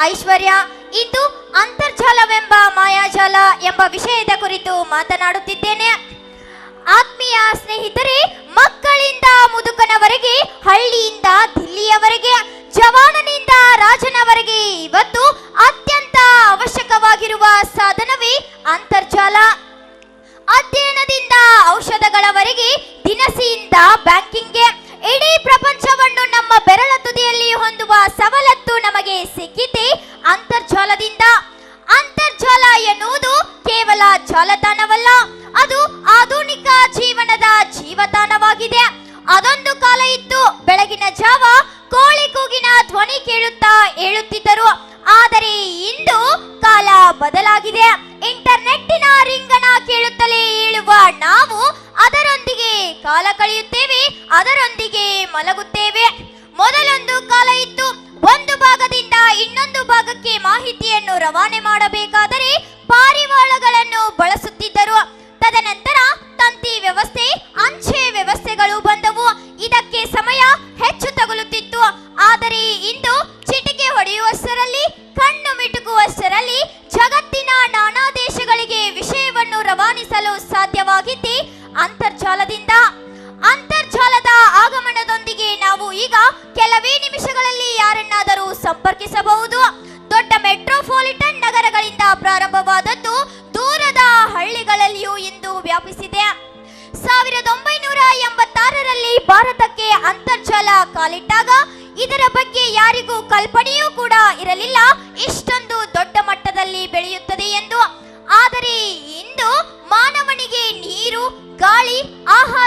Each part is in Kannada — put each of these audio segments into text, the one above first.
ಐಶ್ವರ್ಯ. ಇಂದು ಅಂತರ್ಜಾಲವೆಂಬ ಮಾಯಾಜಾಲ ಎಂಬ ವಿಷಯದ ಕುರಿತು ಮಾತನಾಡುತ್ತಿದ್ದೇನೆ. ಆತ್ಮೀಯ ಸ್ನೇಹಿತರೆ, ಮಕ್ಕಳಿಂದ ಮುದುಕನವರೆಗೆ, ಹಳ್ಳಿಯಿಂದ ದಿಲ್ಲಿಯವರೆಗೆ, ಜವಾನನಿಂದ ರಾಜನವರೆಗೆ ಇವತ್ತು ಅತ್ಯಂತ ಅವಶ್ಯಕವಾಗಿರುವ ಸಾಧನವೇ ಅಂತರ್ಜಾಲ. ಅಧ್ಯಯನದಿಂದ ಔಷಧಗಳವರೆಗೆ ದಿನಸಿಯಿಂದ ಬ್ಯಾಂಕಿಂಗ್ಗೆ ಅದೊಂದು ಕಾಲ ಇತ್ತು. ಬೆಳಗಿನ ಜಾವ ಕೋಳಿ ಕೂಗಿನ ಧ್ವನಿ ಕೇಳುತ್ತಾ ಹೇಳುತ್ತಿದ್ದರು ಆದರೆ ಇಂದು ಕಾಲ ಬದಲಾಗಿದೆ. ಇಂಟರ್ನೆಟ್ಟಿನ ರಿಂಗಣ ಕೇಳುತ್ತಲೇ ಏಳುವ ನಾವು ಅದರೊಂದಿಗೆ ಕಾಲ ಕಳೆಯುತ್ತೇವೆ, ಅದರೊಂದಿಗೆ ಮಲಗುತ್ತೇವೆ. ಮೊದಲೊಂದು ಕಾಲ ಇತ್ತು. ಒಂದು ಭಾಗದಿಂದ ಇನ್ನೊಂದು ಭಾಗಕ್ಕೆ ಮಾಹಿತಿಯನ್ನು ರವಾನೆ ಮಾಡಬೇಕಾದರೆ ಪಾರಿವಾಳಗಳನ್ನು ಬಳಸುತ್ತಿದ್ದರು. ತದನಂತರ ತಂತಿ ದೊಡ್ಡ ಮೆಟ್ರೋಪಾಲಿಟನ್ ನಗರಗಳಿಂದ ಪ್ರಾರಂಭವಾದದ್ದು ದೂರದ ಹಳ್ಳಿಗಳಲ್ಲಿಯೂ ಇಂದು ವ್ಯಾಪಿಸಿದೆ. ಸಾವಿರದ ಒಂಬೈನೂರ ಎಂಬತ್ತಾರರಲ್ಲಿ ಭಾರತಕ್ಕೆ ಅಂತರ್ಜಾಲ ಕಾಲಿಟ್ಟಾಗ ಇದರ ಬಗ್ಗೆ ಯಾರಿಗೂ ಕಲ್ಪನೆಯೂ ಕೂಡ ಇರಲಿಲ್ಲ. ಇಷ್ಟೊಂದು ದೊಡ್ಡ ಮಟ್ಟದಲ್ಲಿ ಬೆಳೆಯುತ್ತದೆ ಎಂದು. ಆದರೆ ಇಂದು ಮಾನವನಿಗೆ ನೀರು, ಗಾಳಿ, ಆಹಾರ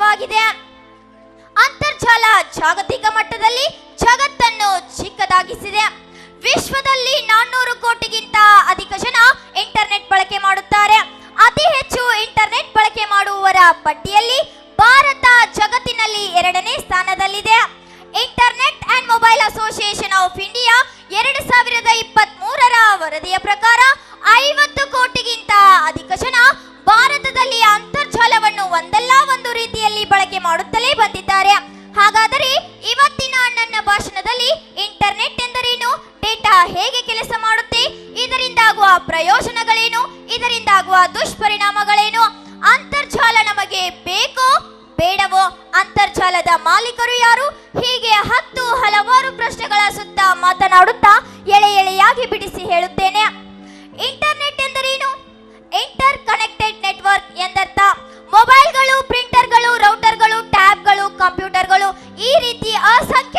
ನಿಜವಾಗಿದೆ ಅಂತರ್ಜಾಲ ಜಾಗತಿಕ ಮಟ್ಟದಲ್ಲಿ ಜಗತ್ತನ್ನು ಚಿಕ್ಕದಾಗಿಸಿದೆ. ವಿಶ್ವದಲ್ಲಿ ನಾನ್ನೂರು ಕೋಟಿಗಿಂತ ಅಧಿಕ ಜನ ಇಂಟರ್ನೆಟ್ ಬಳಕೆ ಮಾಡುತ್ತಾರೆ. ಅತಿ ಹೆಚ್ಚು ಇಂಟರ್ನೆಟ್ ಬಳಕೆ ಮಾಡುವವರ ಪಟ್ಟಿಯಲ್ಲಿ ಭಾರತ ಜಗತ್ತಿನಲ್ಲಿ ಎರಡನೇ ಸ್ಥಾನದಲ್ಲಿದೆ. Internet and mobile association of India ಬೇಕೋ? ಬೇಡವೋ? ಅಂತರ್ಜಾಲದ ಮಾಲೀಕರು ಯಾರು? ಹೀಗೆ ಹತ್ತು ಹಲವಾರು ಪ್ರಶ್ನೆಗಳ ಸುತ್ತ ಮಾತನಾಡುತ್ತಾ ಎಳೆ ಎಳೆಯಾಗಿ ಬಿಡಿಸಿ ಹೇಳುತ್ತೇನೆ. ಇಂಟರ್ನೆಟ್ ಎಂದರೇನು? ಇಂಟರ್ ಕನೆಕ್ಟೆಡ್ ನೆಟ್ವರ್ಕ್ ಎಂದರ್ಥ. ಮೊಬೈಲ್ಗಳು, ಪ್ರಿಂಟರ್ಗಳು, ರೌಟರ್ಗಳು, ಟ್ಯಾಬ್ಗಳು, ಕಂಪ್ಯೂಟರ್ಗಳು ಈ ರೀತಿ ಅಸಂಖ್ಯ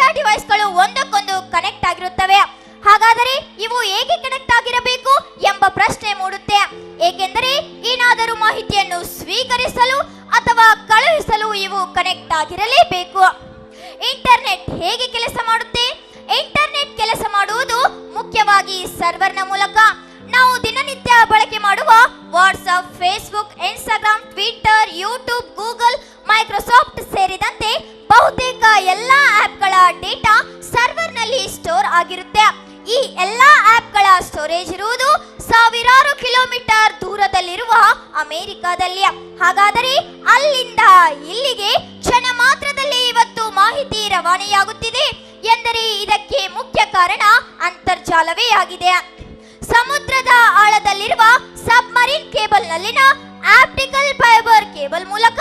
ಹಾಗಾದರೆ ಅಲ್ಲಿಂದ ಇಲ್ಲಿಗೆ ಕ್ಷಣ ಮಾತ್ರದಲ್ಲಿ ಇವತ್ತು ಮಾಹಿತಿ ರವಾನೆಯಾಗುತ್ತಿದೆ ಎಂದರೆ ಇದಕ್ಕೆ ಮುಖ್ಯ ಕಾರಣ ಅಂತರ್ಜಾಲವೇ ಆಗಿದೆ. ಸಮುದ್ರದ ಆಳದಲ್ಲಿರುವ ಸಬ್ಮರೀನ್ ಕೇಬಲ್ನಲ್ಲಿನ ಆಪ್ಟಿಕಲ್ ಫೈಬರ್ ಕೇಬಲ್ ಮೂಲಕ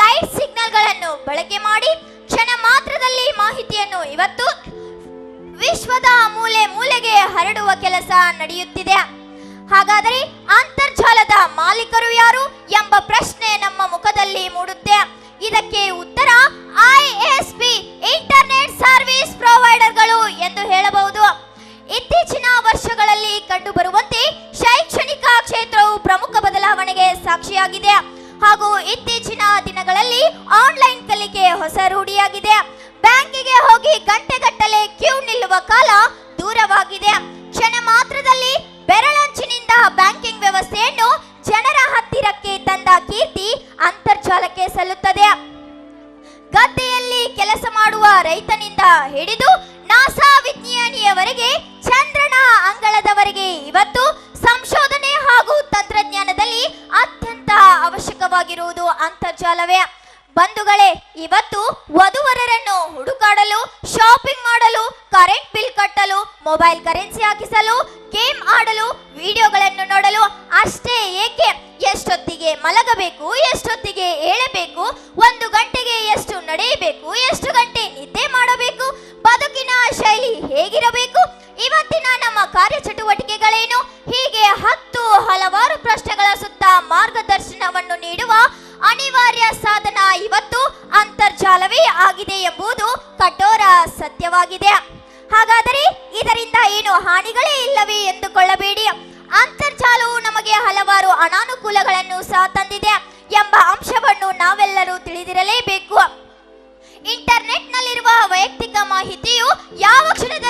ಲೈಟ್ ಸಿಗ್ನಲ್ಗಳನ್ನು ಬಳಕೆ ಮಾಡಿ ಕ್ಷಣ ಮಾತ್ರದಲ್ಲಿ ಮಾಹಿತಿಯನ್ನು ಇವತ್ತು ವಿಶ್ವದ ಮೂಲೆ ಮೂಲೆಗೆ ಹರಡುವ ಕೆಲಸ ನಡೆಯುತ್ತಿದೆ. ಹಾಗಾದರೆ ಅಂತರ್ಜಾಲದ ಮಾಲೀಕರು ಯಾರು ಎಂಬ ಪ್ರಶ್ನೆ ನಮ್ಮ ಮುಖದಲ್ಲಿ ಮೂಡುತ್ತೆ. ಇದಕ್ಕೆ ಉತ್ತರ ವ್ಯವಸ್ಥೆಯನ್ನು ಜನರ ಹತ್ತಿರಕ್ಕೆ ತಂದ ಕೀರ್ತಿ ಅಂತರ್ಜಾಲಕ್ಕೆ ಸಲ್ಲುತ್ತದೆ. ಗದ್ದೆಯಲ್ಲಿ ಕೆಲಸ ಮಾಡುವ ರೈತನಿಂದ ಹಿಡಿದು ನಾಸಾ ವಿಜ್ಞಾನಿಯವರೆಗೆ, ಚಂದ್ರನ ಅಂಗಳದವರೆಗೆ ಇವತ್ತು ಸಂಶೋಧನೆ ಹಾಗೂ ತಂತ್ರಜ್ಞಾನದಲ್ಲಿ ಅತ್ಯಂತ ಅವಶ್ಯಕವಾಗಿರುವುದು ಅಂತರ್ಜಾಲವೇ. ಬಂಧುಗಳೇ ಇವತ್ತು ವಧುವರರನ್ನು ಹುಡುಕಾಡಲು ಶಾಪಿಂಗ್ ಮಾಡಲು ಕರೆಂಟ್ ಬಿಲ್ ಕಟ್ಟಲು ಮೊಬೈಲ್ ಕರೆನ್ಸಿ ಹಾಕಿಸಲು ಗೇಮ್ ಆಡಲು ವಿಡಿಯೋಗಳನ್ನು ನೋಡಲು ಅಷ್ಟೇ ಏಕೆ ಎಷ್ಟೊತ್ತಿಗೆ ಮಲಗಬೇಕು, ಎಷ್ಟೊತ್ತಿಗೆ ಏಳಬೇಕು, ಒಂದು ಗಂಟೆಗೆ ಎಷ್ಟು ನಡೆಯಬೇಕು, ಎಷ್ಟು ಗಂಟೆ ನಿದ್ದೆ ಮಾಡಬೇಕು, ಬದುಕಿನ ಶೈಲಿ ಹೇಗಿರಬೇಕು, ಇವತ್ತಿನ ನಮ್ಮ ಕಾರ್ಯಚಟುವಟಿಕೆಗಳೇನು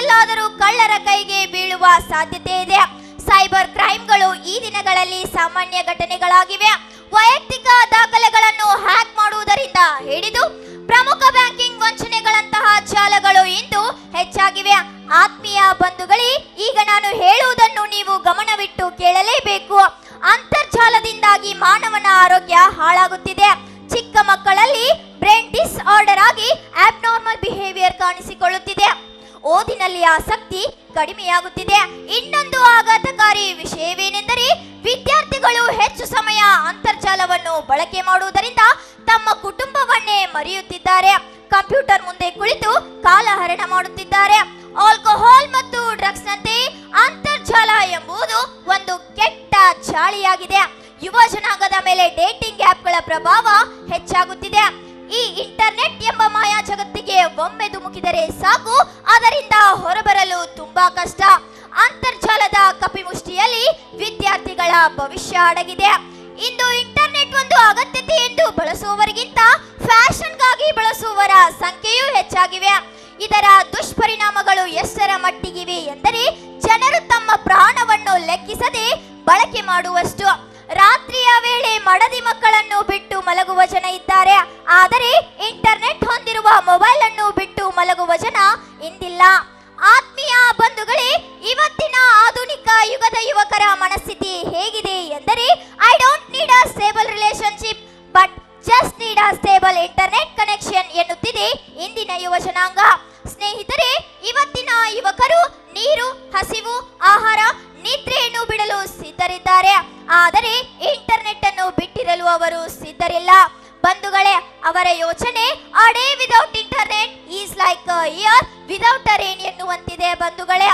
ಕ್ಷಣದಲ್ಲಾದರೂ ಕಳ್ಳರ ಕೈಗೆ ಬೀಳುವ ಸಾಧ್ಯತೆ ಇದೆ. ಸೈಬರ್ ಕ್ರೈಮ್ಗಳು ಈ ದಿನಗಳಲ್ಲಿ ಸಾಮಾನ್ಯ ಘಟನೆಗಳಾಗಿವೆ. ವೈಯಕ್ತಿಕ ದಾಖಲೆಗಳನ್ನು ಹ್ಯಾಕ್ ಮಾಡುವುದರಿಂದ ಹಿಡಿದು ಪ್ರಮುಖ ಬ್ಯಾಂಕಿಂಗ್ ವಂಚನೆಗಳಂತಹ ಜಾಲಗಳು ಇಂದು ಹೆಚ್ಚಾಗಿವೆ. ಆತ್ಮೀಯ ಬಂಧುಗಳೇ, ಈಗ ನಾನು ಹೇಳುವುದನ್ನು ನೀವು ಗಮನವಿಟ್ಟು ಕೇಳಲೇಬೇಕು. ಆಸಕ್ತಿ ಕಡಿಮೆಯಾಗುತ್ತಿದೆ. ಇನ್ನೊಂದು ಆಘಾತಕಾರಿ ವಿಷಯವೇನೆಂದರೆ ವಿದ್ಯಾರ್ಥಿಗಳು ಹೆಚ್ಚು ಸಮಯ ಅಂತರ್ಜಾಲವನ್ನು ಬಳಕೆ ಮಾಡುವುದರಿಂದ ತಮ್ಮ ಕುಟುಂಬವನ್ನೇ ಮರೆಯುತ್ತಿದ್ದಾರೆ. ಕಂಪ್ಯೂಟರ್ ಮುಂದೆ ಕುಳಿತು ಕಾಲಹರಣ ಮಾಡುತ್ತಿದ್ದಾರೆ. ಆಲ್ಕೋಹಾಲ್ ಮತ್ತು ಡ್ರಗ್ಸ್ ನಂತೆ ಅಂತರ್ಜಾಲ ಎಂಬುದು ಒಂದು ಕೆಟ್ಟ ಚಾಳಿಯಾಗಿದೆ. ಯುವ ಜನಾಂಗದ ಮೇಲೆ ಡೇಟಿಂಗ್ ಆಪ್ಗಳ ಪ್ರಭಾವ ಹೆಚ್ಚಾಗುತ್ತಿದೆ. ಈ ಇಂಟರ್ನೆಟ್ ಎಂಬ ಮಾಯಾ ಜಗತ್ತಿಗೆ ಒಮ್ಮೆ ಧುಮುಕಿದರೆ ಸಾಕು, ಅದರಿಂದ ಹೊರಬರಲು ತುಂಬಾ ಕಷ್ಟ. ಅಂತರ್ಜಾಲದ ಕಪಿಮುಷ್ಟಿಯಲ್ಲಿ ವಿದ್ಯಾರ್ಥಿಗಳ ಭವಿಷ್ಯ ಅಡಗಿದೆ. ಇಂದು ಇಂಟರ್ನೆಟ್ ಒಂದು ಅಗತ್ಯತೆ ಎಂದು ಬಳಸುವವರಿಗಿಂತ ಫ್ಯಾಷನ್ಗಾಗಿ ಬಳಸುವವರ ಸಂಖ್ಯೆಯೂ ಹೆಚ್ಚಾಗಿವೆ. ಇದರ ದುಷ್ಪರಿಣಾಮಗಳು ಎಷ್ಟರ ಮಟ್ಟಿಗಿವೆ ಎಂದರೆ ಜನರು ತಮ್ಮ ಪ್ರಾಣವನ್ನು ಲೆಕ್ಕಿಸದೆ ಬಳಕೆ ಮಾಡುವಷ್ಟು. ರಾತ್ರಿಯ ವೇಳೆ ಮಡದಿ ಮಕ್ಕಳನ್ನು ಬಿಟ್ಟು ಮಲಗುವ ಜನ ಇದ್ದಾರೆ. ಆದರೆ ಇಂಟರ್ನೆಟ್ ಹೊಂದಿರುವ ಮೊಬೈಲ್ ಅನ್ನು ಬಿಟ್ಟು ಇಂಟರ್ನೆಟ್ ಅನ್ನು ಬಿಟ್ಟಿರಲು ಅವರು ಸಿದ್ಧರಿಲ್ಲ. ಬಂಧುಗಳೇ, ಅವರ ಯೋಚನೆ, a day day without internet is like year without rain ಎನ್ನುವಂತಿದೆ ಬಂಧುಗಳೇ.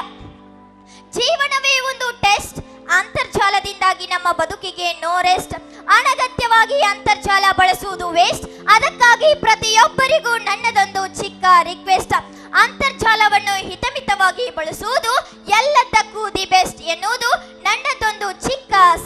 ಜೀವನವೇ ಒಂದು ಟೆಸ್ಟ್. ಅಂತರ್ಜಾಲದಿಂದಾಗಿ ನಮ್ಮ ಬದುಕಿಗೆ ನೋ ರೆಸ್ಟ್ ಅನಗತ್ಯವಾಗಿ ಅಂತರ್ಜಾಲ ಬಳಸುವುದು ವೇಸ್ಟ್ ಅದಕ್ಕಾಗಿ ಪ್ರತಿಯೊಬ್ಬರಿಗೂ ನನ್ನದೊಂದು ಚಿಕ್ಕ ರಿಕ್ವೆಸ್ಟ್ ಅಂತರ್ಜಾಲವನ್ನು ಹಿತಮಿತವಾಗಿ ಬಳಸುವುದು ಎಲ್ಲದಕ್ಕೂ ದಿ ಬೆಸ್ಟ್ ಎನ್ನುವುದು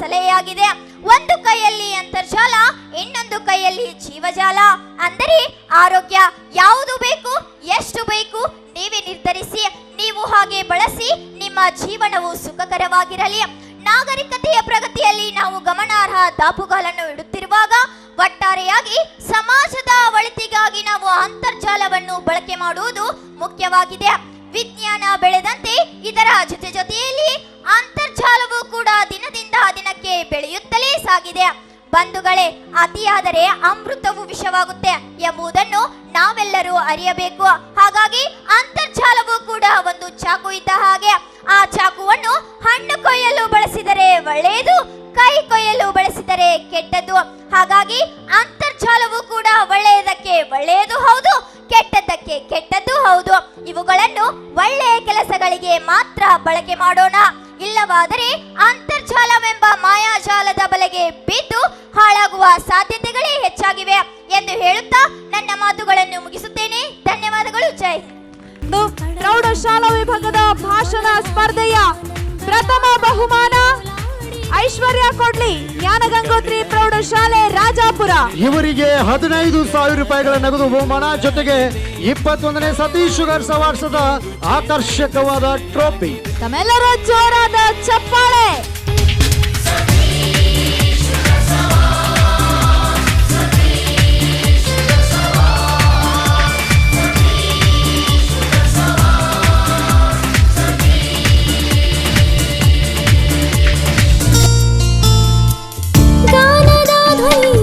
ಚಿಕ್ಕ ಸಲಹೆಯಾಗಿದೆ ಒಂದು ಕೈಯಲ್ಲಿ ಅಂತರ್ಜಾಲ, ಇನ್ನೊಂದು ಕೈಯಲ್ಲಿ ಜೀವಜಾಲ. ಅಂದರೆ ಆರೋಗ್ಯ ಯಾವುದು ಬೇಕು, ಎಷ್ಟು ಬೇಕು, ನೀವೇ ನಿರ್ಧರಿಸಿ, ನೀವು ಹಾಗೆ ಬಳಸಿ, ನಿಮ್ಮ ಜೀವನವು ಸುಖಕರವಾಗಿರಲಿ. ನಾಗರಿಕತೆಯ ಪ್ರಗತಿಯಲ್ಲಿ ನಾವು ಗಮನಾರ್ಹ ದಾಪುಗಾಲನ್ನು ಇಡುತ್ತಿರುವಾಗ, ಒಟ್ಟಾರೆಯಾಗಿ ಸಮಾಜದ ಒಳಿತಿಗಾಗಿ ನಾವು ಅಂತರ್ಜಾಲವನ್ನು ಬಳಕೆ ಮಾಡುವುದು ಮುಖ್ಯವಾಗಿದೆ. ವಿಜ್ಞಾನ ಬೆಳೆದಂತೆ ಇದರ ಜೊತೆ ಜೊತೆಯಲ್ಲಿ ಅಂತರ್ಜಾಲವೂ ಕೂಡ ದಿನದಿಂದ ದಿನಕ್ಕೆ ಬೆಳೆಯುತ್ತಲೇ ಸಾಗಿದೆ. ಬಂಧುಗಳೇ, ಅತಿಯಾದರೆ ಅಮೃತವು ವಿಷವಾಗುತ್ತೆ ಎಂಬುದನ್ನು ನಾವೆಲ್ಲರೂ ಅರಿಯಬೇಕು. ಹಾಗಾಗಿ ಅಂತರ್ಜಾಲವು ಕೂಡ ಒಂದು ಚಾಕು ಇದ್ದ ಹಾಗೆ ಆ ಚಾಕುವನ್ನು ಹಣ್ಣು ಕೊಯ್ಯಲು ಬಳಸಿದರೆ ಒಳ್ಳೆಯದು, ಕೈ ಕೊಯ್ಯಲು ಬಳಸಿದರೆ ಕೆಟ್ಟದ್ದು. ಹಾಗಾಗಿ ಅಂತರ್ಜಾಲವು ಕೂಡ ಒಳ್ಳೆಯದಕ್ಕೆ ಒಳ್ಳೆಯದು ಹೌದು, ಕೆಟ್ಟದ್ದಕ್ಕೆ ಕೆಟ್ಟದ್ದು ಕೆಲಸಗಳಿಗೆ ಮಾತ್ರ ಬಳಕೆ ಮಾಡೋಣ. ಇಲ್ಲವಾದರೆ ಅಂತರ್ಜಾಲವೆಂಬ ಮಾಯಾಜಾಲದ ಬಲೆಗೆ ಬಿದ್ದು ಹಾಳಾಗುವ ಸಾಧ್ಯತೆಗಳೇ ಹೆಚ್ಚಾಗಿವೆ ಎಂದು ಹೇಳುತ್ತಾ ನನ್ನ ಮಾತುಗಳನ್ನು ಮುಗಿಸುತ್ತೇನೆ. ಧನ್ಯವಾದಗಳು. ಜೈ ಪ್ರೌಢಶಾಲಾ ವಿಭಾಗದ ಭಾಷಣ ಸ್ಪರ್ಧೆಯ ಪ್ರಥಮ ಬಹುಮಾನ ಐಶ್ವರ್ಯ ಕೊಡ್ಲಿ ಜ್ಞಾನ ಗಂಗೋತ್ರಿ ಪ್ರೌಢಶಾಲೆ ರಾಜಾಪುರ. ಇವರಿಗೆ ಹದಿನೈದು ಸಾವಿರ ರೂಪಾಯಿಗಳ ನಗದು ಬಹುಮಾನ ಜೊತೆಗೆ ಇಪ್ಪತ್ತೊಂದನೇ ಸತೀಶ್ ಶುಗರ್ ಸವಾರ್ಸದ ಆಕರ್ಷಕವಾದ ಟ್ರೋಫಿ. ತಮ್ಮೆಲ್ಲರೂ ಜೋರಾದ ಚಪ್ಪಾಳೆ. ध्वनि